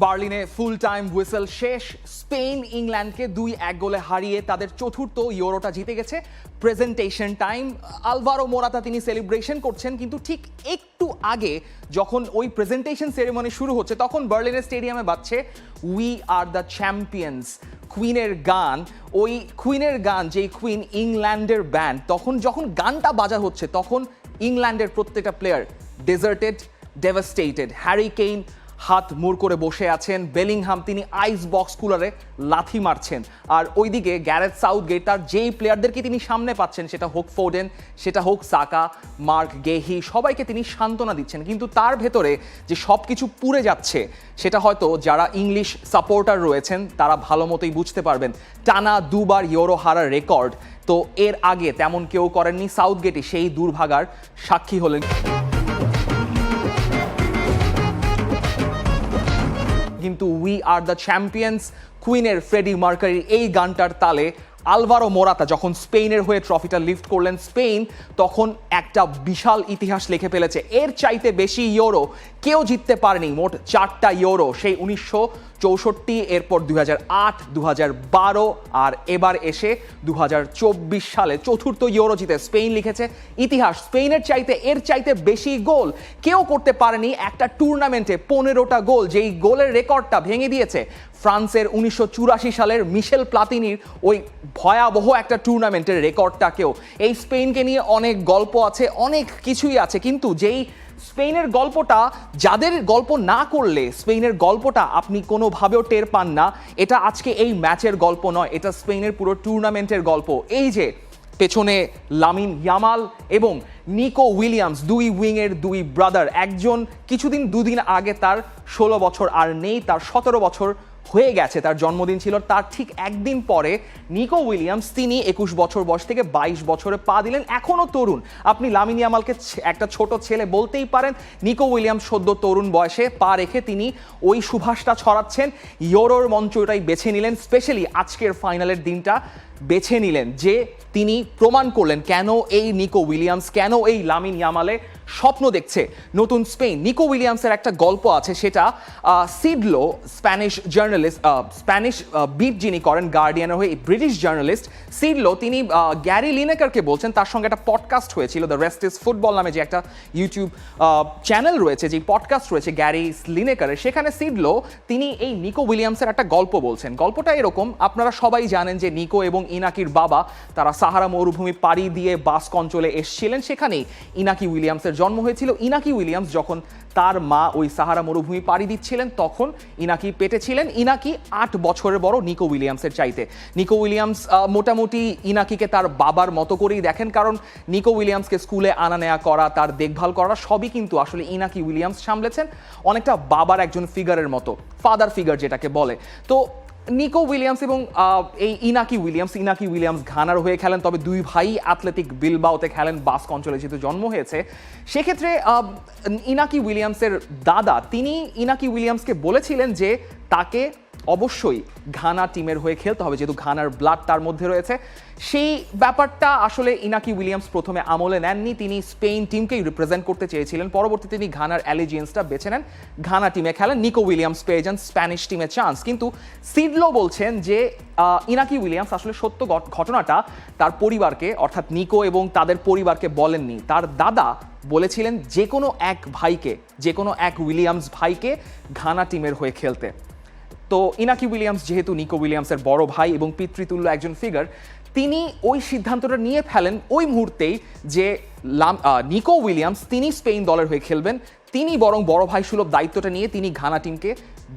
বার্লিনে full time whistle শেষ। Spain, ইংল্যান্ডকে দুই এক গোলে হারিয়ে তাদের চতুর্থ ইউরোটা জিতে গেছে। প্রেজেন্টেশন টাইম, আলভারো মোরাতা তিনি সেলিব্রেশন করছেন, কিন্তু ঠিক একটু আগে যখন ওই প্রেজেন্টেশন সেরেমনি শুরু হচ্ছে, তখন বার্লিনের স্টেডিয়ামে বাজছে উই আর দ্য চ্যাম্পিয়ন্স কুইনের গান। ওই কুইনের গান, যেই কুইন ইংল্যান্ডের ব্যান্ড তখন যখন গানটা বাজা হচ্ছে, তখন ইংল্যান্ডের প্রত্যেকটা player deserted devastated Harry Kane হাত মুড় করে বসে আছেন। বেলিংহাম তিনি আইস বক্স কুলারে লাথি মারছেন। আর ওইদিকে গ্যারেথ সাউথগেট তার যেই প্লেয়ারদেরকে তিনি সামনে পাচ্ছেন, সেটা হোক ফোডেন সেটা হোক সাকা, মার্ক গেহি, সবাইকে তিনি সান্ত্বনা দিচ্ছেন। কিন্তু তার ভেতরে যে সব কিছু পুড়ে যাচ্ছে, সেটা হয়তো যারা ইংলিশ সাপোর্টার রয়েছেন, তারা ভালো মতোই বুঝতে পারবেন। টানা দুবার ইউরো হারার রেকর্ড, তো এর আগে তেমন কেউ করেননি। সাউথগেটে সেই দুর্ভাগার সাক্ষী হলেন। কিন্তু উই আর দ্য চ্যাম্পিয়ন্স কুইনের ফ্রেডি মার্কারির এই গানটার তালে আলভারো মোরাতা যখন স্পেনের হয়ে ট্রফিটা লিফট করলেন স্পেন তখন একটা বিশাল ইতিহাস লিখে ফেলেছে। এর চাইতে বেশি ইউরো কেউ জিততে পারেনি, মোট চারটা ইউরো। সেই উনিশশো চৌষট্টি, এরপর দুই হাজার আট দু বারো আর এবার এসে দু চব্বিশ সালে চতুর্থ ইউরো জিতে স্পেন লিখেছে। ইতিহাস স্পেনের চাইতে, এর চাইতে বেশি গোল কেউ করতে পারেনি। একটা টুর্নামেন্টে পনেরোটা গোল, যেই গোলের রেকর্ডটা ভেঙে দিয়েছে ফ্রান্সের উনিশশো চুরাশি সালের মিশেল প্লাতিনির ওই ভয়াবহ একটা টুর্নামেন্টের রেকর্ডটাকেও। এই স্পেনকে নিয়ে অনেক গল্প আছে, অনেক কিছুই আছে, কিন্তু যেই স্পেনের গল্পটা, যাদের গল্প না করলে স্পেনের গল্পটা আপনি কোনোভাবেও টের পান না, এটা আজকে এই ম্যাচের গল্প নয়, এটা স্পেনের পুরো টুর্নামেন্টের গল্প। এই যে পেছনে লামিন ইয়ামাল এবং নিকো উইলিয়ামস, দুই উইংয়ের দুই ব্রাদার, একজন কিছুদিন দুদিন আগে তার ষোলো বছর আর নেই, তার সতেরো বছর হয়ে গেছে, তার জন্মদিন ছিল। তার ঠিক একদিন পরে নিকো উইলিয়ামস, তিনি একুশ বছর বয়স থেকে বাইশ বছরে পা দিলেন। এখনও তরুণ। আপনি লামিনী আমালকে একটা ছোট ছেলে বলতেই পারেন, নিকো উইলিয়ামস সদ্য তরুণ বয়সে পা রেখে তিনি ওই সুভাষটা ছড়াচ্ছেন। ইয়োরোর মঞ্চটাই বেছে নিলেন, স্পেশালি আজকের ফাইনালের দিনটা। বেছে নিলেন যে তিনি প্রমাণ করলেন কেন এই নিকো উইলিয়ামস, কেন এই লামিন ইয়ামালে স্বপ্ন দেখছে। নতুন স্পেন, নিকো উইলিয়ামসের একটা গল্প আছে সেটা Sid Lowe Spanish journalist Spanish beat যিনি করেন গার্ডিয়ানের হয়ে ব্রিটিশ জার্নালিস্ট সিডলো, তিনি গ্যারি লিনেকারকে বলছেন, তার সঙ্গে একটা পডকাস্ট হয়েছিল দ্য রেস্ট ইজ ফুটবল নামে যে একটা ইউটিউব চ্যানেল রয়েছে যে পডকাস্ট রয়েছে গ্যারি লিনেকারের, সেখানে সিডলো তিনি এই নিকো উইলিয়ামসের একটা গল্প বলছেন। গল্পটা এরকম, আপনারা সবাই জানেন যে নিকো এবং ইনাকির বাবা। তারা সাহারা মরুভূমি পাড়ি দিয়ে বাস্ক অঞ্চলে এসছিলেন। সেখানেই ইনাকি উইলিয়ামসের জন্ম হয়েছিল। ইনাকি উইলিয়ামস যখন তার মা ওই সাহারা মরুভূমি পাড়ি দিচ্ছিলেন, তখন ইনাকি পেটে ছিলেন ইনাকি আট বছরের বড় নিকো উইলিয়ামসের চাইতে। নিকো উইলিয়ামস মোটামুটি ইনাকিকে তার বাবার মতো করেই দেখেন, কারণ নিকো উইলিয়ামসকে স্কুলে আনা নেয়া করা, তার দেখভাল করা, সবই কিন্তু আসলে ইনাকি উইলিয়ামস সামলেছেন। অনেকটা বাবার একজন ফিগারের মতো ফাদার ফিগার যেটাকে বলে। তো নিকো উইলিয়ামস এবং এই ইনাকি উইলিয়ামস ইনাকি উইলিয়ামস ঘানার হয়ে খেলেন, তবে দুই ভাই অ্যাথলেটিক বিলবাওতে খেলেন বাস্ক অঞ্চলে যেহেতু জন্ম হয়েছে। সেক্ষেত্রে ইনাকি উইলিয়ামসের দাদা, তিনি ইনাকি উইলিয়ামসকে বলেছিলেন যে তাকে অবশ্যই ঘানা টিমের হয়ে খেলতে হবে, যেহেতু ঘানার ব্লাড তার মধ্যে রয়েছে। সেই ব্যাপারটা আসলে ইনাকি উইলিয়ামস প্রথমে আমলে নেননি, তিনি স্পেন টিমকেই রিপ্রেজেন্ট করতে চেয়েছিলেন। পরবর্তীতে তিনি ঘানার অ্যালিজিয়েন্সটা বেছে নেন। ঘানা টিমে খেলেন, নিকো উইলিয়ামস পেয়ে যান স্প্যানিশ টিমে চান্স কিন্তু সিডলো বলছেন যে ইনাকি উইলিয়ামস আসলে সত্য ঘটনাটা তার পরিবারকে, অর্থাৎ নিকো এবং তাদের পরিবারকে বলেননি। তার দাদা বলেছিলেন, যে কোনো এক ভাইকে, যে কোনো এক উইলিয়ামস ভাইকে ঘানা টিমের হয়ে খেলতে। তো ইনাকি উইলিয়ামস, যেহেতু নিকো উইলিয়ামসের বড় ভাই এবং পিতৃতুল্য একজন ফিগার তিনি ওই সিদ্ধান্তটা নিয়ে ফেলেন ওই মুহূর্তেই যে লাম নিকো উইলিয়ামস তিনি স্পেন দলের হয়ে খেলবেন। তিনি বরং বড় ভাই সুলভ দায়িত্বটা নিয়ে তিনি ঘানা টিমকে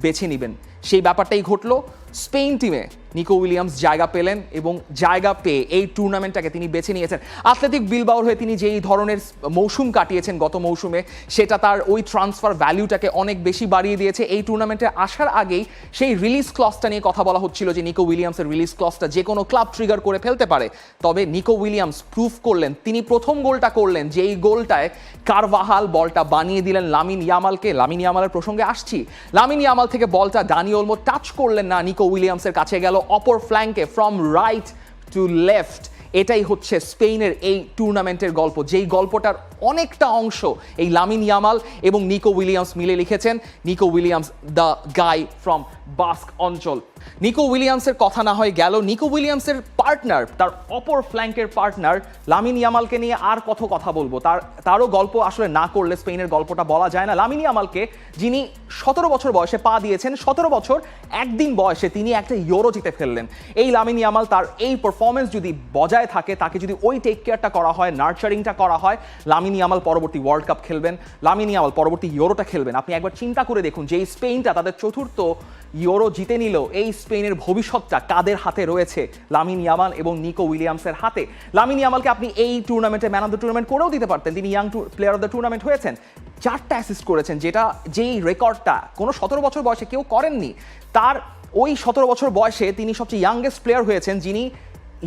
বেছে নেবেন। সেই ব্যাপারটাই ঘটলো। স্পেন টিমে নিকো উইলিয়ামস জায়গা পেলেন এবং জায়গা পেয়ে এই টুর্নামেন্টটাকে তিনি বেছে নিয়েছেন। আথলেটিক বিলবাওর হয়ে তিনি যেই ধরনের মৌসুম কাটিয়েছেন গত মৌসুমে, সেটা তার ওই ট্রান্সফার ভ্যালুটাকে অনেক বেশি বাড়িয়ে দিয়েছে। এই টুর্নামেন্টে আসার আগেই সেই রিলিজ ক্লসটা নিয়ে কথা বলা হচ্ছিল যে নিকো উইলিয়ামসের রিলিজ ক্লসটা যে কোনো ক্লাব ট্রিগার করে ফেলতে পারে। তবে নিকো উইলিয়ামস প্রুফ করলেন, তিনি প্রথম গোলটা করলেন, যেই গোলটায় কারভাহাল বলটা বানিয়ে দিলেন লামিন ইয়ামালকে। লামিন ইয়ামালের প্রসঙ্গে আসছি। লামিন ইয়ামাল থেকে বলটা ডানি ওলমো টাচ করলেন না নিকো উইলিয়ামসের কাছে গেল অপর ফ্ল্যাঙ্কে ফ্রম রাইট টু লেফট এটাই হচ্ছে স্পেনের এই টুর্নামেন্টের গল্প। যেই গল্পটার অনেকটা অংশ এই লামিন ইয়ামাল এবং নিকো উইলিয়ামস মিলে লিখেছেন। Nico Williams the guy from Basque অঞ্চল। নিকো উইলিয়ামসের কথা না হয় গেল। নিকো উইলিয়ামসের পার্টনার, তার অপর ফ্ল্যাঙ্কের পার্টনার লামিন ইয়ামালকে নিয়ে আর কত কথা বলব। তার, তারও গল্প আসলে না করলে স্পেনের গল্পটা বলা যায় না। লামিন ইয়ামালকে যিনি সতেরো বছর বয়সে পা দিয়েছেন, সতেরো বছর একদিন বয়সে তিনি একটা ইউরো জিতে ফেললেন। এই লামিন ইয়ামাল তার এই পারফরমেন্স যদি বজায় থাকে, তাকে যদি ওই টেক কেয়ারটা করা হয় নার্চারিংটা করা হয়, লামিন ইয়ামাল পরবর্তী ওয়ার্ল্ড কাপ খেলবেন, লামিন ইয়ামাল পরবর্তী ইউরোটা খেলবেন। আপনি একবার চিন্তা করে দেখুন যে এই স্পেনটা তাদের চতুর্থ ইউরো জিতে নিল, এই স্পেনের ভবিষ্যৎটা কাদের হাতে রয়েছে? লামিন ইয়ামাল এবং নিকো উইলিয়ামসের হাতে। লামিন ইয়ামালকে আপনি এই টুর্নামেন্টে ম্যান অফ দ্য টুর্নামেন্ট করেও দিতে পারতেন। তিনি young player of the tournament হয়েছেন। চারটা অ্যাসিস্ট করেছেন, যেটা যেই রেকর্ডটা কোনো সতেরো বছর বয়সে কেউ করেননি, তার ওই সতেরো বছর বয়সে তিনি সবচেয়ে ইয়াংগেস্ট প্লেয়ার হয়েছেন, যিনি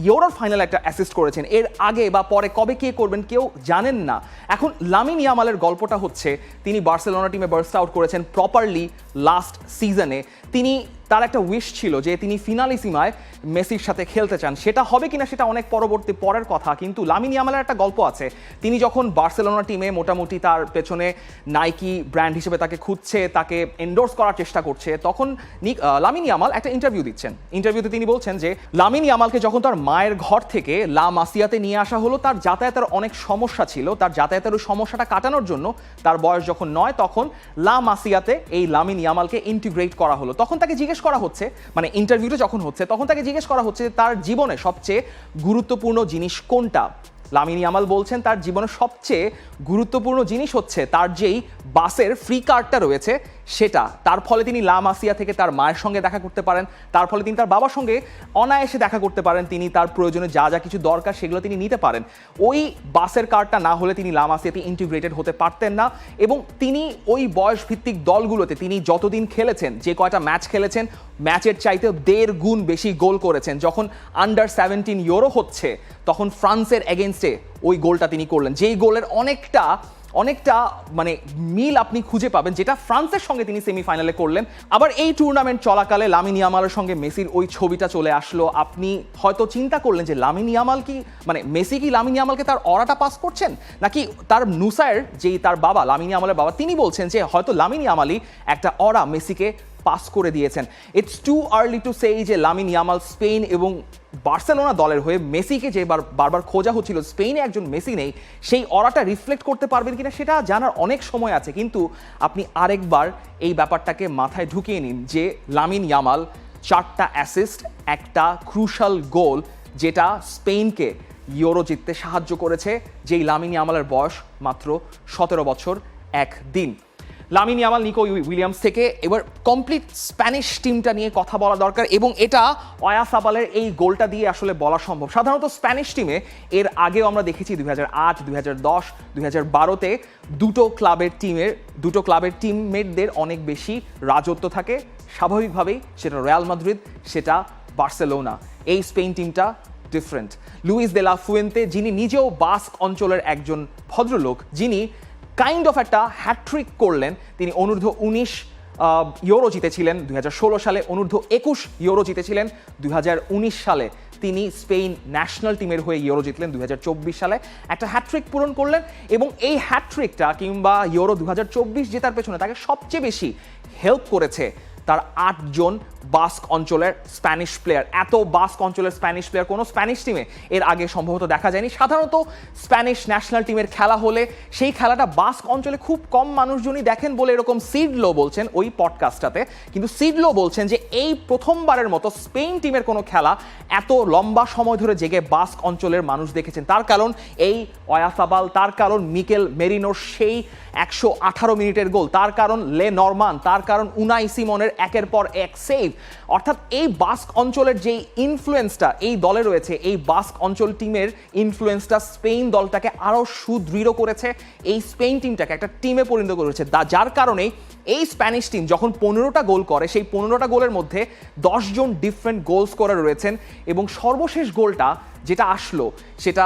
ইউরোর ফাইনাল একটা অ্যাসিস্ট করেছেন। এর আগে বা পরে কবে কে করবেন কেউ জানেন না। এখন লামিন ইয়ামালের গল্পটা হচ্ছে, তিনি বার্সেলোনা টিমে বার্স্ট আউট করেছেন প্রপারলি লাস্ট সিজনে তিনি তার একটা উইশ ছিল যে তিনি ফিনালিসিমায় মেসির সাথে খেলতে চান। সেটা হবে কিনা সেটা অনেক পরবর্তী পরের কথা, কিন্তু লামিন ইয়ামালের একটা গল্প আছে। তিনি যখন বার্সেলোনা টিমে মোটামুটি তার পেছনে নাইকি ব্র্যান্ড হিসেবে তাকে খুঁজছে, তাকে এন্ডোর্স করার চেষ্টা করছে, তখন লামিন ইয়ামাল একটা ইন্টারভিউ দিচ্ছেন। ইন্টারভিউতে তিনি বলছেন যে, লামিন ইয়ামালকে যখন তার মায়ের ঘর থেকে লা মাসিয়াতে নিয়ে আসা হলো, তার যাতায়াতের অনেক সমস্যা ছিল। তার যাতায়াতের ওই সমস্যাটা কাটানোর জন্য তার বয়স যখন নয়, তখন লা মাসিয়াতে এই লামিন ইয়ামালকে ইন্টিগ্রেট করা হলো। তখন তাকে জিজ্ঞেস করা হচ্ছে মানে ইন্টারভিউটা যখন হচ্ছে, তখন তাকে জিজ্ঞেস করা হচ্ছে তার জীবনে সবচেয়ে গুরুত্বপূর্ণ জিনিস কোনটা? লামিনী আমাল বলছেন, তার জীবনে সবচেয়ে গুরুত্বপূর্ণ জিনিস হচ্ছে তার যেই বাসের ফ্রি কার্ডটা রয়েছে সেটা। তার ফলে তিনি লা মাসিয়া থেকে তার মায়ের সঙ্গে দেখা করতে পারেন। তার ফলে তিনি তার বাবার সঙ্গে অনায়াসে দেখা করতে পারেন। তিনি তার প্রয়োজনে যা যা কিছু দরকার সেগুলো তিনি নিতে পারেন। ওই বাসের কার্ডটা না হলে তিনি লা মাসিয়াতে ইন্টিগ্রেটেড হতে পারতেন না এবং তিনি ওই বয়স ভিত্তিক দলগুলোতে তিনি যতদিন খেলেছেন, যে কয়টা ম্যাচ খেলেছেন, ম্যাচের চাইতেও দেড় গুণ বেশি গোল করেছেন। যখন আন্ডার সেভেন্টিন ইউরো হচ্ছে, তখন ফ্রান্সের এগেনস্টে ওই গোলটা তিনি করলেন। যেই গোলের অনেকটা অনেকটা মানে মিল আপনি খুঁজে পাবেন, যেটা ফ্রান্সের সঙ্গে তিনি সেমিফাইনালে করলেন। আবার এই টুর্নামেন্ট চলাকালে লামিন আমালের সঙ্গে মেসির ওই ছবিটা চলে আসলো। আপনি হয়তো চিন্তা করলেন যে, লামিন ইয়ামাল কি মানে মেসি কি লামিন ইয়ামালকে তার অরাটা পাস করছেন? নাকি তার নুসায়ের যেই তার বাবা, লামিন আমালের বাবা, তিনি বলছেন যে, হয়তো লামিন ইয়ামালই একটা অরা মেসিকে পাস করে দিয়েছেন। ইটস টু আর্লি টু সেই যে লামিন ইয়ামাল স্পেন এবং বার্সেলোনা দলের হয়ে মেসিকে যে বার বারবার খোঁজা হচ্ছিল, স্পেনে একজন মেসি নেই, সেই অরাটা রিফ্লেক্ট করতে পারবেন কিনা সেটা জানার অনেক সময় আছে। কিন্তু আপনি আরেকবার এই ব্যাপারটাকে মাথায় ঢুকিয়ে নিন যে লামিন ইয়ামাল চারটা অ্যাসিস্ট একটা ক্রুশাল গোল যেটা স্পেনকে ইউরো জিততে সাহায্য করেছে, যেই লামিন ইয়ামালের বয়স মাত্র সতেরো বছর এক দিন লামিন ইয়ামাল নিকো উইলিয়ামস থেকে। এবার কমপ্লিট স্প্যানিশ টিমটা নিয়ে কথা বলা দরকার এবং এটা অয়াসাবালের এই গোলটা দিয়ে আসলে বলা সম্ভব। সাধারণত স্প্যানিশ টিমে এর আগেও আমরা দেখেছি দুই হাজার আট, দুই হাজার দশ, দুই হাজার বারোতে দুটো ক্লাবের টিমের দুটো ক্লাবের টিমমেটদের অনেক বেশি রাজত্ব থাকে। স্বাভাবিকভাবেই সেটা রিয়াল মাদ্রিদ সেটা বার্সেলোনা এই স্পেন টিমটা different Luis de la Fuente যিনি নিজেও বাস্ক অঞ্চলের একজন ভদ্রলোক, যিনি কাইন্ড অফ একটা হ্যাট্রিক করলেন। তিনি অনূর্ধ্ব উনিশ ইউরো জিতেছিলেন। দুই হাজার ষোলো সালে অনূর্ধ্ব একুশ ইউরো জিতেছিলেন। দুই হাজার উনিশ সালে তিনি স্পেন ন্যাশনাল টিমের হয়ে ইউরো জিতলেন। দুই হাজার চব্বিশ সালে একটা হ্যাট্রিক পূরণ করলেন এবং এই হ্যাট্রিকটা কিংবা ইউরো দুহাজার চব্বিশ জেতার পেছনে তাকে সবচেয়ে বেশি হেল্প করেছে তার আটজন বাস্ক অঞ্চলের স্প্যানিশ প্লেয়ার। এত বাস্ক অঞ্চলের স্প্যানিশ প্লেয়ার কোনো স্প্যানিশ টিমে এর আগে সম্ভবত দেখা যায়নি। সাধারণত স্প্যানিশ ন্যাশনাল টিমের খেলা হলে সেই খেলাটা বাস্ক অঞ্চলে খুব কম মানুষজনই দেখেন বলে এরকম সিডলো বলছেন ওই পডকাস্টটাতে কিন্তু সিডলো বলছেন যে এই প্রথমবারের মতো স্পেন টিমের কোনো খেলা এত লম্বা সময় ধরে জেগে বাস্ক অঞ্চলের মানুষ দেখেছেন। তার কারণ এই অয়াসাবাল, তার কারণ মিকেল মেরিনোর সেই একশো আঠারো মিনিটের গোল, তার কারণ লে নরমান, তার কারণ উনাই সিমনের একের পর এক সেভ অর্থাৎ এই বাস্ক অঞ্চলের যে ইনফ্লুয়েন্সটা এই দলে রয়েছে, এই বাস্ক অঞ্চল টিমের ইনফ্লুয়েন্সটা স্পেন দলটাকে আরও সুদৃঢ় করেছে। এই স্পেন টিমটাকে একটা টিমে পরিণত করেছে। যার কারণে এই স্প্যানিশ টিম যখন পনেরোটা গোল করে, সেই পনেরোটা গোলের মধ্যে দশজন ডিফারেন্ট গোল স্কোরার রয়েছেন এবং সর্বশেষ গোলটা যেটা আসলো, সেটা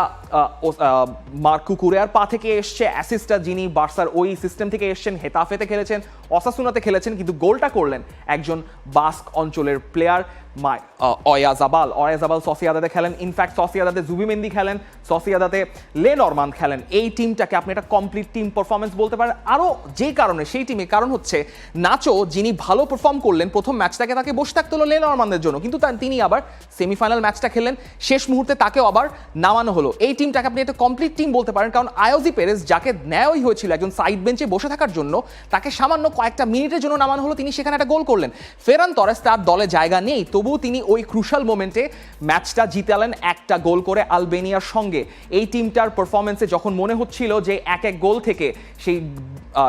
মার্কু কুরিয়ার পা থেকে এসছে অ্যাসিস্টার যিনি বার্সার ওই সিস্টেম থেকে এসছেন, হেতাফেতে খেলেছেন, অসাসুনাতে খেলেছেন, কিন্তু গোলটা করলেন একজন বাস্ক অঞ্চলের প্লেয়ার অয়াজাবাল। অয়াজাবাল সসিয়াদাতে খেলেন। ইনফ্যাক্ট সসিয়াদাতে জুবিমেন্দি খেলেন। সসিয়াদাতে লে নরমান খেলেন। এই টিমটাকে আপনি একটা কমপ্লিট টিম পারফরমেন্স বলতে পারেন। আরও যে কারণে, সেই টিমে কারণ হচ্ছে নাচো, যিনি ভালো পারফর্ম করলেন, প্রথম ম্যাচটাকে তাকে বসে থাকতে হলো লে নরমানদের জন্য। কিন্তু তিনি আবার সেমিফাইনাল ম্যাচটা খেললেন শেষ মুহূর্তে তাকেও আবার নামানো হলো। এই টিমটাকে আপনি একটা কমপ্লিট টিম বলতে পারেন। কারণ আয়োজি পেরেস যাকে নেওয়াই হয়েছিল একজন সাইড বেঞ্চে বসে থাকার জন্য, তাকে সামান্য কয়েকটা মিনিটের জন্য নামানো হলো। তিনি সেখানে একটা গোল করলেন। ফেরান তরেস তার দলে জায়গা নেই। তবুও তিনি ওই ক্রুশাল মোমেন্টে ম্যাচটা জিতালেন একটা গোল করে আলবেনিয়ার সঙ্গে। এই টিমটার পারফরমেন্সে যখন মনে হচ্ছিল যে এক এক গোল থেকে সেই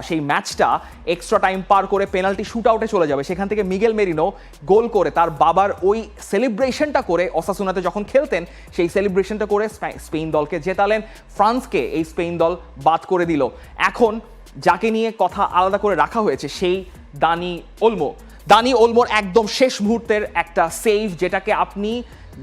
সেই ম্যাচটা এক্সট্রা টাইম পার করে পেনাল্টি শুট আউটে চলে যাবে, সেখান থেকে মিগেল মেরিনো গোল করে তার বাবার ওই সেলিব্রেশনটা করে অসাসুনাতে যখন খেলতেন, সেই সেলিব্রেশনটা করে স্পে- স্পেন দলকে জেতালেন। ফ্রান্সকে এই স্পেন দল বাদ করে দিল। এখন যাকে নিয়ে কথা আলাদা করে রাখা হয়েছে সেই দানি ওলমো। দানি ওলমোর একদম শেষ মুহূর্তের একটা সেভ যেটাকে আপনি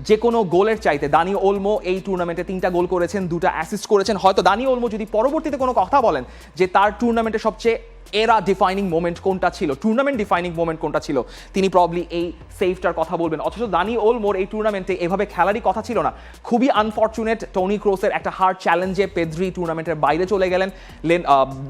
যে কোনো গোলের চাইতে, দানি ওলমো এই টুর্নামেন্টে তিনটা গোল করেছেন, দুটা অ্যাসিস্ট করেছেন। হয়তো দানি ওলমো যদি পরবর্তীতে কোনো কথা বলেন যে তার টুর্নামেন্টে সবচেয়ে এরা ডিফাইনিং মোমেন্ট কোনটা ছিল? টুর্নামেন্ট ডিফাইনিং মোমেন্ট কোনটা ছিল? তিনি প্রবলি এই সেভটার কথা বলবেন। অথচ দানি ওল মোর এই টুর্নামেন্টে এভাবে খেলারই কথা ছিল না। খুবই আনফর্চুনেট টনি ক্রোসের একটা হার্ড চ্যালেঞ্জে পেদ্রি টুর্নামেন্টের বাইরে চলে গেলেন। লেন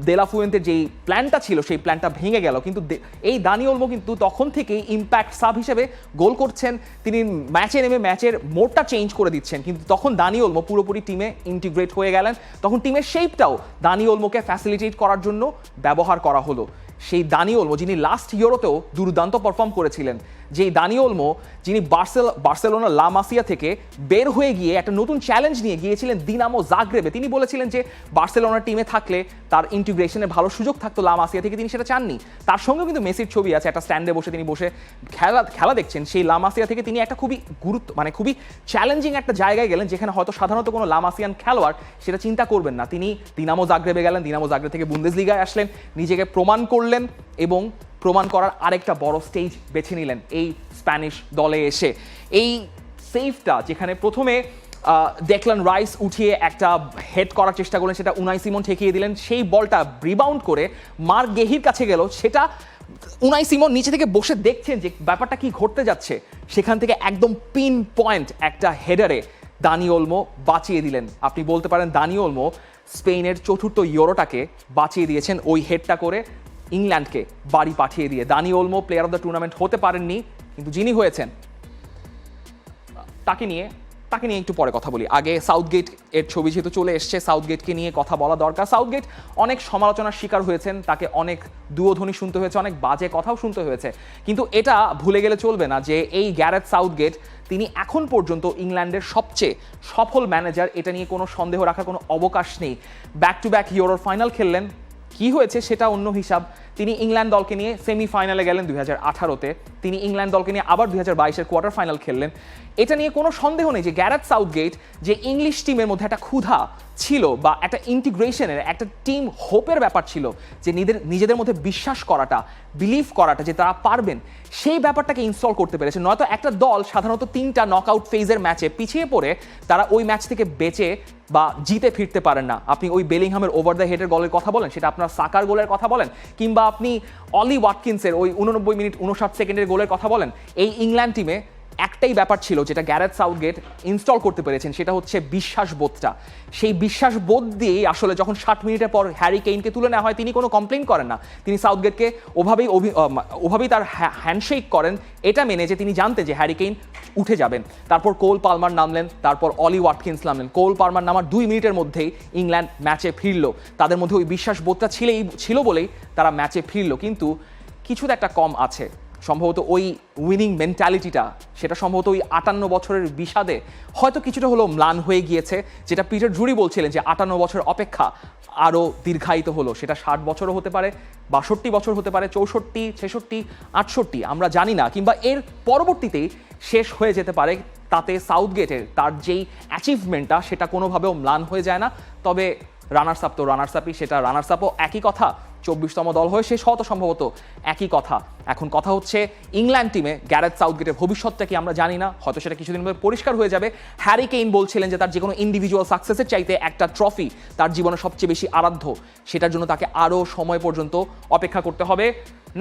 দেলাফুয়েন্তের যেই প্ল্যানটা ছিল, সেই প্ল্যানটা ভেঙে গেল। কিন্তু এই দানি ওলমো কিন্তু তখন থেকেই ইম্প্যাক্ট সাব হিসেবে গোল করছেন। তিনি ম্যাচে নেমে ম্যাচের মোডটা চেঞ্জ করে দিচ্ছেন। কিন্তু তখন দানি ওলমো পুরোপুরি টিমে ইন্টিগ্রেট হয়ে গেলেন। তখন টিমের শেপটাও দানি ওলমোকে ফ্যাসিলিটেট করার জন্য ব্যবহার করা হলো সেই দানি ওলমো, যিনি লাস্ট ইউরোতেও দুর্দান্ত পারফর্ম করেছিলেন, যেই দানি ওলমো, যিনি বার্সেল, বার্সেলোনা লামাসিয়া থেকে বের হয়ে গিয়ে একটা নতুন চ্যালেঞ্জ নিয়ে গিয়েছিলেন দিনামো জাগরেবে। তিনি বলেছিলেন যে বার্সেলোনার টিমে থাকলে তার ইন্টিগ্রেশনের ভালো সুযোগ থাকতো লামাসিয়া থেকে, তিনি সেটা চাননি। তার সঙ্গেও কিন্তু মেসির ছবি আছে, একটা স্ট্যান্ডে বসে তিনি বসে খেলা খেলা দেখছেন। সেই লামাসিয়া থেকে তিনি একটা খুবই গুরুত্ব মানে খুবই চ্যালেঞ্জিং একটা জায়গায় গেলেন, যেখানে হয়তো সাধারণত কোনো লামাসিয়ান খেলোয়াড় সেটা চিন্তা করবেন না। তিনি দিনামো জাগরেবে গেলেন, দিনামো জাগরে থেকে বুন্দেজ লিগায় আসলেন। নিজেকে প্রমাণ করলেন এবং প্রমাণ করার আরেকটা বড় স্টেজ বেছে নিলেন এই স্প্যানিশ দলে এসে। এই সেফটা যেখানে প্রথমে ডেকলান রাইস উঠিয়ে একটা হেড করার চেষ্টা করলেন, সেটা উনাই সিমন ঠেকিয়ে দিলেন। সেই বলটা রিবাউন্ড করে মার্ক গেহির কাছে গেল। সেটা উনাই সিমন নিচে থেকে বসে দেখছেন যে ব্যাপারটা কি ঘটতে যাচ্ছে। সেখান থেকে একদম পিন পয়েন্ট একটা হেডারে দানি ওলমো বাঁচিয়ে দিলেন। আপনি বলতে পারেন দানি ওলমো স্পেনের চতুর্থ ইউরোটাকে বাঁচিয়ে দিয়েছেন ওই হেডটা করে। ইংল্যান্ডকে বাড়ি পাঠিয়ে দিয়ে। Dani Olmo player of the tournament হতে পারেননি, কিন্তু যিনি হয়েছেন, তাকে নিয়ে তাকে নিয়ে একটু পরে কথা বলি। আগে সাউথগেট এর ছবি যেহেতু চলে এসছে, সাউথগেটকে নিয়ে কথা বলা দরকার। সাউথগেট অনেক সমালোচনার শিকার হয়েছেন, তাকে অনেক দুয়োধ্বনি শুনতে হয়েছে, অনেক বাজে কথাও শুনতে হয়েছে। কিন্তু এটা ভুলে গেলে চলবে না যে এই গ্যারেথ সাউথগেট, তিনি এখন পর্যন্ত ইংল্যান্ডের সবচেয়ে সফল ম্যানেজার এটা নিয়ে কোনো সন্দেহ রাখার কোনো অবকাশ নেই। ব্যাক টু ব্যাক ইউরোর ফাইনাল খেললেন কি হয়েছে সেটা অন্য হিসাব। তিনি ইংল্যান্ড দলকে নিয়ে সেমিফাইনালে গেলেন দুই হাজার আঠারোতে। তিনি ইংল্যান্ড দলকে নিয়ে আবার দুই হাজার বাইশের কোয়ার্টার ফাইনাল খেললেন। এটা নিয়ে কোনো সন্দেহ নেই যে গ্যারাত সাউথগেট যে ইংলিশ টিমের মধ্যে একটা ক্ষুধা ছিল বা একটা ইন্টিগ্রেশনের একটা টিম হোপের ব্যাপার ছিল যে নিজেদের নিজেদের মধ্যে বিশ্বাস করাটা বিলিভ করাটা যে তারা পারবেন, সেই ব্যাপারটাকে ইনস্টল করতে পেরেছে। নয়তো একটা দল সাধারণত তিনটা নকআউট ফেজের ম্যাচে পিছিয়ে পড়ে, তারা ওই ম্যাচ থেকে বেঁচে বা জিতে ফিরতে পারেন না। আপনি ওই বেলিংহামের ওভার দ্য হেডের গোলের কথা বলেন, সেটা আপনার সাকার গোলের কথা বলেন, কিংবা আপনি অলি ওয়াটকিন্সের ওই উননব্বই মিনিট উনষাট সেকেন্ডের গোলের কথা বলেন, এই ইংল্যান্ড টিমে একটাই ব্যাপার ছিল যেটা গ্যারেথ সাউথগেট ইনস্টল করতে পেরেছেন, সেটা হচ্ছে বিশ্বাসবোধটা। সেই বিশ্বাসবোধ দিয়েই আসলে যখন ষাট মিনিটের পর হ্যারি কেইনকে তুলে নেওয়া হয়, তিনি কোনো কমপ্লেন করেন না। তিনি সাউথগেটকে ওভাবেই ওভাবেই তার হ্যান্ডশেক করেন। এটা মেনে যে তিনি জানতেন যে হ্যারি কেইন উঠে যাবেন। তারপর কোল পালমার নামলেন, তারপর অলি ওয়াটকিন্স নামলেন। কোল পালমার নামার দুই মিনিটের মধ্যেই ইংল্যান্ড ম্যাচে ফিরল। তাদের মধ্যে ওই বিশ্বাসবোধটা ছিলেই ছিল বলেই তারা ম্যাচে ফিরল। কিন্তু কিছু তো একটা কম আছে। সম্ভবত ওই উইনিং মেন্টালিটিটা সেটা সম্ভবত ওই আটান্ন বছরের বিষাদে হয়তো কিছুটা হলো ম্লান হয়ে গিয়েছে, যেটা পিটার জুরি বলছিলেন যে আটান্ন বছর অপেক্ষা আরও দীর্ঘায়িত হলো। সেটা ষাট বছরও হতে পারে, বাষট্টি বছর হতে পারে, চৌষট্টি, ছেষট্টি, আটষট্টি, আমরা জানি না, কিংবা এর পরবর্তীতেই শেষ হয়ে যেতে পারে, তাতে সাউথগেটের তার যেই অ্যাচিভমেন্টটা সেটা কোনোভাবেও ম্লান হয়ে যায় না। তবে রানার্স আপ তো রানার্স আপই সেটা রানার্স আপও একই কথা, চব্বিশতম দল হয়ে শেষ হওয়া তো সম্ভবত একই কথা। এখন কথা হচ্ছে ইংল্যান্ড টিমে গ্যারেথ সাউথগেটের ভবিষ্যৎটা কি আমরা জানি না, হয়তো সেটা কিছুদিন মধ্যে পরিষ্কার হয়ে যাবে। হ্যারি কেইন বলছিলেন যে তার যে কোনো ইন্ডিভিজুয়াল সাকসেসের চাইতে একটা ট্রফি তার জীবনে সবচেয়ে বেশি আরাধ্য। সেটার জন্য তাকে আরও সময় পর্যন্ত অপেক্ষা করতে হবে।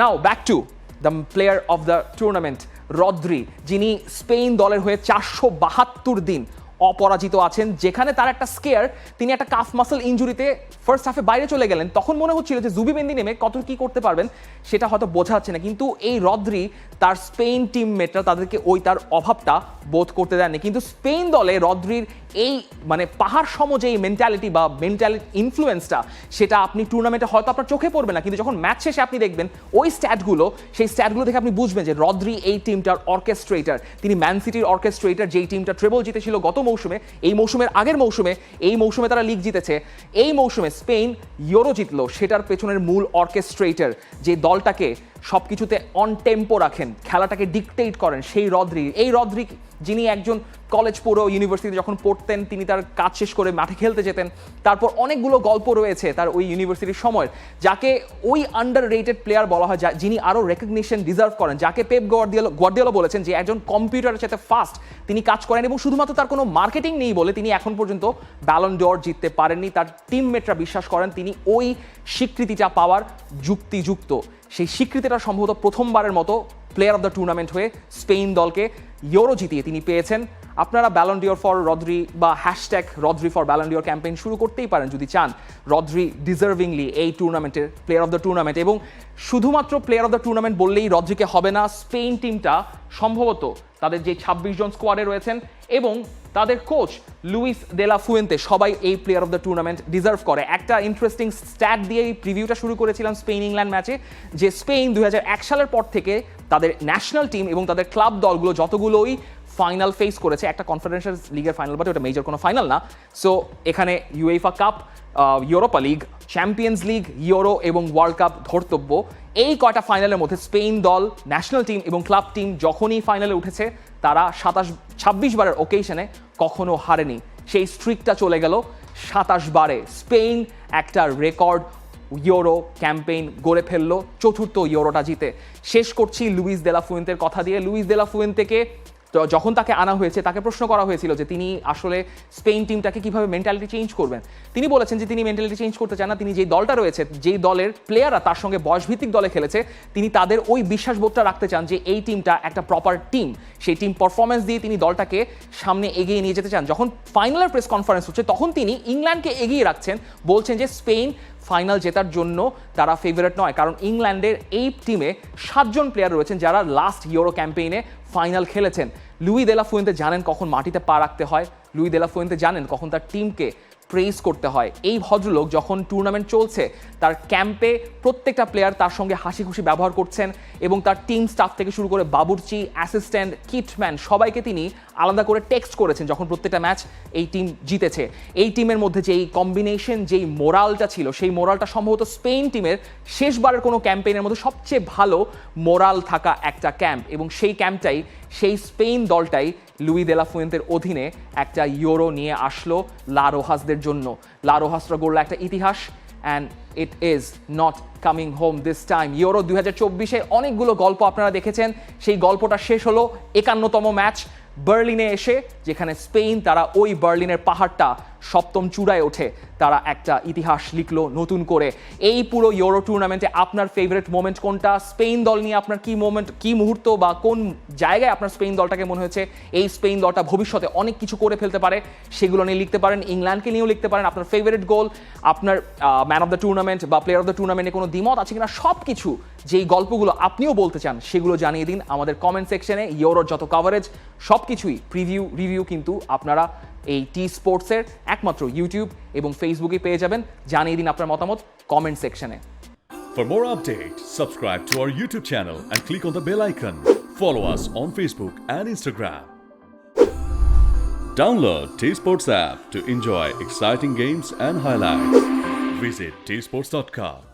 Now back to the player of the tournament Rodri যিনি স্পেন দলের হয়ে চারশো বাহাত্তর দিন অপরাজিত আছেন, যেখানে তার একটা স্কেয়ার তিনি একটা কাফ মাসল ইঞ্জুরিতে ফার্স্ট হাফে বাইরে চলে গেলেন। তখন মনে হচ্ছিল যে জুবিমেন্দি নেমে কত কি করতে পারবেন, সেটা হয়তো বোঝা যাচ্ছে না। কিন্তু এই রদ্রি, তার স্পেন টিমমেটরা তাদেরকে ওই তার অভাবটা বোধ করতে দেননি। কিন্তু স্পেন দলে রদ্রির এই মানে পাহাড় সম যে মেন্টালিটি বা মেন্টালিটি ইনফ্লুয়েন্সটা সেটা আপনি টুর্নামেন্টে হয়তো আপনার চোখে পড়বে না, কিন্তু যখন ম্যাচ শেষে আপনি দেখবেন, ওই স্ট্যাটগুলো সেই স্ট্যাটগুলো দেখে আপনি বুঝবেন যে রদ্রি এই টিমটার অর্কেস্ট্রেটার তিনি ম্যান সিটির অর্কেস্ট্রেটার যেই টিমটা ট্রেবল জিতেছিল গত মৌসুমে, এই মৌসুমের আগের মৌসুমে, এই মৌসুমে তারা লিগ জিতেছে, এই মৌসুমে স্পেন ইউরো জিতলো, সেটার পেছনের মূল অর্কেস্ট্রেটার যে দলটাকে সব কিছুতে অন টেম্পো রাখেন, খেলাটাকে ডিকটেট করেন, সেই রদ্রি, এই রদ্রি যিনি একজন কলেজ পড়ো ইউনিভার্সিটি যখন পড়তেন, তিনি তার কাজ শেষ করে মাঠে খেলতে যেতেন। তারপর অনেকগুলো গল্প রয়েছে তার ওই ইউনিভার্সিটির সময়ের, যাকে ওই আন্ডার রেটেড প্লেয়ার বলা হয় যিনি আরও রেকগনিশন ডিজার্ভ করেন, যাকে পেপ গোয়ার্ডিয়ালো গোয়ার্ডিয়ালো বলেছেন যে একজন কম্পিউটারের সাথে ফাস্ট তিনি কাজ করেন এবং শুধুমাত্র তার কোনো মার্কেটিং নেই বলে তিনি এখন পর্যন্ত ব্যালন ডোর জিততে পারেননি। তার টিমমেটরা বিশ্বাস করেন তিনি ওই স্বীকৃতিটা পাওয়ার যুক্তিযুক্ত। সেই স্বীকৃতিটা সম্ভবত প্রথমবারের মতো প্লেয়ার অফ দ্য টুর্নামেন্ট হয়ে স্পেন দলকে ইউরো জিতিয়ে তিনি পেয়েছেন। আপনারা ব্যালন ডিওর ফর রদ্রি বা hashtag Rodri for Ballon d'Or campaign শুরু করতেই পারেন যদি চান। রদ্রি ডিজার্ভিংলি এই টুর্নামেন্টের প্লেয়ার অফ দ্য টুর্নামেন্ট এবং শুধুমাত্র প্লেয়ার অফ দ্য টুর্নামেন্ট বললেই রদ্রিকে হবে না স্পেন টিমটা সম্ভবত তাদের যে ছাব্বিশ জন স্কোয়াডে রয়েছেন এবং তাদের কোচ লুইস দেলা ফুয়েন্তে সবাই এই player of the tournament deserve করে। একটা ইন্টারেস্টিং স্ট্যাট দিয়ে এই প্রিভিউটা শুরু করেছিলাম স্পেন ইংল্যান্ড ম্যাচে যে স্পেন দু হাজার এক সালের পর থেকে তাদের ন্যাশনাল টিম এবং তাদের ক্লাব দলগুলো যতগুলোই ফাইনাল ফেস করেছে, একটা কনফারেন্স লিগের ফাইনাল বাট ওটা মেজর কোনো ফাইনাল না। সো এখানে UEFA cup Europa league Champions league Euro এবং ওয়ার্ল্ড কাপ ধর্তব্য। এই কয়টা ফাইনালের মধ্যে স্পেন দল ন্যাশনাল টিম এবং ক্লাব টিম যখনই ফাইনালে উঠেছে, তারা সাতাশ, ছাব্বিশ বারের ওকেশনে কখনো হারেনি। সেই স্ট্রিকটা চলে গেল সাতাশ বারে। স্পেন একটা রেকর্ড ইউরো ক্যাম্পেইন গড়ে ফেলল, চতুর্থ ইউরোটা জিতে। শেষ করছি লুইস দেলা ফুয়েন্তের কথা দিয়ে। লুইস দেলা ফুয়েন্তেকে তো যখন তাকে আনা হয়েছে, তাকে প্রশ্ন করা হয়েছিল যে তিনি আসলে স্পেন টিমটাকে কীভাবে মেন্টালিটি চেঞ্জ করবেন। তিনি বলেছেন যে তিনি মেন্টালিটি চেঞ্জ করতে চান না, তিনি যেই দলটা রয়েছে, যেই দলের প্লেয়াররা তার সঙ্গে বয়সভিত্তিক দলে খেলেছে, তিনি তাদের ওই বিশ্বাসবোধটা রাখতে চান যে এই টিমটা একটা প্রপার টিম সেই টিম পারফরমেন্স দিয়ে তিনি দলটাকে সামনে এগিয়ে নিয়ে যেতে চান। যখন ফাইনালের প্রেস কনফারেন্স হচ্ছে, তখন তিনি ইংল্যান্ডকে এগিয়ে রাখছেন, বলছেন যে স্পেন ফাইনাল জেতার জন্য তারা ফেভারেট নয়, কারণ ইংল্যান্ডের এই টিমে সাতজন প্লেয়ার রয়েছেন যারা লাস্ট ইউরো ক্যাম্পেইনে ফাইনাল খেলেছেন। লুই দেলা ফুয়েন্তে জানেন কখন মাটিতে পা রাখতে হয়? লুই দেলা ফুয়েন্তে জানেন কখন তার টিমকে প্রেস করতে হয়। এই ভদ্রলোক যখন টুর্নামেন্ট চলছে, তার ক্যাম্পে প্রত্যেকটা প্লেয়ার তার সঙ্গে হাসি খুশি ব্যবহার করছেন এবং তার টিম স্টাফ থেকে শুরু করে বাবুর্চি অ্যাসিস্ট্যান্ট কিটম্যান সবাইকে তিনি আলাদা করে টেক্সট করেছেন যখন প্রত্যেকটা ম্যাচ এই টিম জিতেছে। এই টিমের মধ্যে যেই কম্বিনেশন যেই মোরালটা ছিল, সেই মোরালটা সম্ভবত স্পেন টিমের শেষবারের কোনো ক্যাম্পেইনের মধ্যে সবচেয়ে ভালো মোরাল থাকা একটা ক্যাম্প এবং সেই ক্যাম্পটাই সেই স্পেন দলটাই লুই দেলা ফুয়েন্তের অধীনে একটা ইউরো নিয়ে আসলো লারোহাসদের জন্য। লারোহাসরা গড়লো একটা ইতিহাস and it is not coming home this time Euro দুই হাজার চব্বিশে অনেকগুলো গল্প আপনারা দেখেছেন। সেই গল্পটা শেষ হলো একান্নতম ম্যাচ বার্লিনে এসে, যেখানে স্পেন তারা ওই বার্লিনের পাহাড়টা সপ্তম চূড়ায় ওঠে। তারা একটা ইতিহাস লিখলো নতুন করে। এই পুরো ইউরো টুর্নামেন্টে আপনার ফেভারিট মোমেন্ট কোনটা? স্পেন দল নিয়ে আপনার কি মোমেন্ট কি মুহূর্ত বা কোন জায়গায় আপনার স্পেন দলটাকে মনে হয়েছে? এই স্পেন দলটা ভবিষ্যতে অনেক কিছু করে ফেলতে পারে। সেগুলো নিয়ে লিখতে পারেন, ইংল্যান্ডকে নিয়েও লিখতে পারেন আপনার ফেভারিট গোল আপনার ম্যান অফ দ্য টুর্নামেন্ট বা প্লেয়ার অফ দ্য টুর্নামেন্টে কোনো দ্বিমত আছে কিনা? সব কিছু যেই গল্পগুলো আপনিও বলতে চান, সেগুলো জানিয়ে দিন আমাদের কমেন্ট সেকশনে ইউরোর যত কভারেজ সব কিছুই প্রিভিউ রিভিউ কিন্তু আপনারা এই টি স্পোর্টসের একমাত্র ইউটিউব এবং ফেসবুকে পেয়ে যাবেন জানিয়ে দিন আপনার মতামত কমেন্ট সেকশনে For more updates, subscribe to our YouTube channel and click on the bell icon. Follow us on Facebook and Instagram. Download T Sports app to enjoy exciting games and highlights. Visit tsports.com.